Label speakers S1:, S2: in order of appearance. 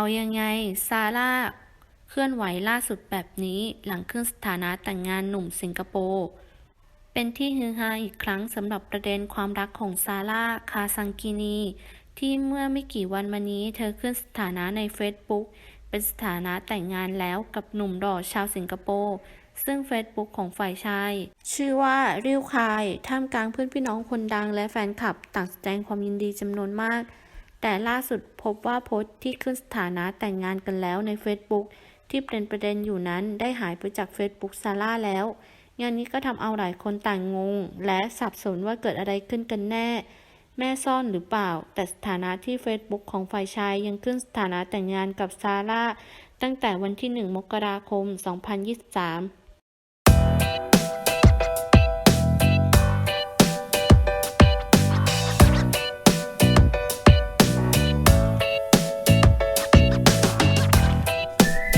S1: เอายังไง ซาร่า เคลื่อนไหวล่าสุดแบบนี้หลังขึ้นสถานะแต่งงานหนุ่มสิงคโปร์เป็นที่ฮือฮาอีกครั้งสำหรับประเด็นความรักของซาร่า คาซังกินี ที่เมื่อไม่กี่วันมานี้เธอขึ้นสถานะใน Facebook เป็นสถานะแต่งงานแล้วกับหนุ่มหล่อชาวสิงคโปร์ซึ่ง Facebook ของฝ่ายชาย ชื่อว่าริวคาย ท่ามกลางเพื่อนพี่น้องคนดังและแฟนคลับต่างแสดงความยินดีจำนวนมาก แต่ล่าสุดพบว่าโพสต์ที่ขึ้นสถานะแต่งงานกันแล้วใน Facebook ที่เป็นประเด็นอยู่นั้นได้หายไปจาก Facebook ซาร่าแล้ว งานนี้ก็ทำเอาหลายคนต่างงง และสับสนว่าเกิดอะไรขึ้นกันแน่ แม่ซ่อนหรือเปล่า แต่สถานะที่ Facebook ของฝ่ายชายยังขึ้นสถานะแต่งงานกับซาร่าตั้งแต่วันที่ 1 มกราคม 2023